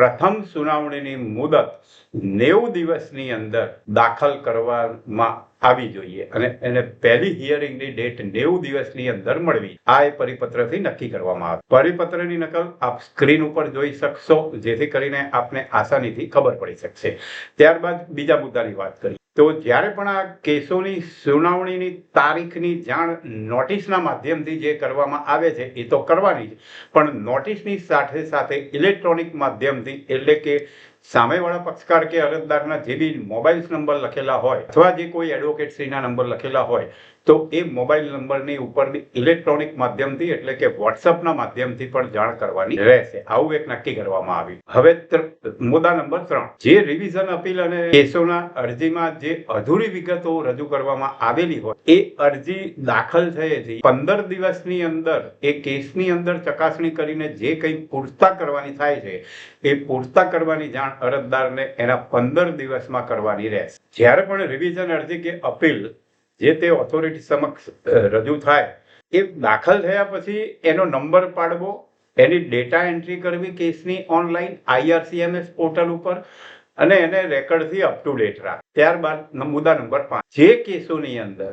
પ્રથમ સુનાવણીની મુદત નેવું દિવસની અંદર દાખલ કરવામાં આવી જોઈએ અને એને પહેલી હિયરિંગની ડેટ નેવું દિવસની અંદર મળવી. આ એ પરિપત્રથી નક્કી કરવામાં આવે. પરિપત્રની નકલ આપ સ્ક્રીન ઉપર જોઈ શકશો, જેથી કરીને આપને આસાનીથી ખબર પડી શકશે. ત્યારબાદ બીજા મુદ્દાની વાત કરીએ. તો જ્યારે પણ આ કેસોની સુનાવણીની તારીખની જાણ નોટિસના માધ્યમથી જે કરવામાં આવે છે, એ તો કરવાની જ. પણ નોટિસની સાથે સાથે ઇલેક્ટ્રોનિક માધ્યમથી, એટલે કે સામેવાળા પક્ષકાર કે અરજદારના જે બી મોબાઈલ નંબર લખેલા હોય અથવા જે કોઈ એડવોકેટશ્રીના નંબર લખેલા હોય, તો એ મોબાઈલ નંબરની ઉપરની ઇલેક્ટ્રોનિક માધ્યમથી એટલે કે વોટ્સઅપના માધ્યમથી પણ જાણ કરવાની રહેશે. આવું એક નક્કી કરવામાં આવ્યું. હવે મુદ્દા નંબર ત્રણ. જે રિવિઝન અપીલ અને કેસોના અરજીમાં જે અધૂરી વિગતો રજૂ કરવામાં આવેલી હોય, એ અરજી દાખલ થયેથી પંદર દિવસની અંદર, એ કેસની અંદર ચકાસણી કરીને જે કંઈ પૂરતા કરવાની થાય છે, એ પૂરતા કરવાની જાણ અરજદારને એના પંદર દિવસમાં કરવાની રહેશે. જ્યારે પણ રિવિઝન અરજી કે અપીલ જે તે ઓથોરિટી સમક્ષ રજૂ થાય, એ દાખલ થયા પછી એનો નંબર પાડવો, એની ડેટા એન્ટ્રી કરવી કેસની ઓનલાઈન આઈઆરસીએમએસ પોર્ટલ ઉપર અને એને રેકર્ડથી અપ ટુ ડેટ રાખ ત્યારબાદ મુદ્દા નંબર પાંચ. જે કેસોની અંદર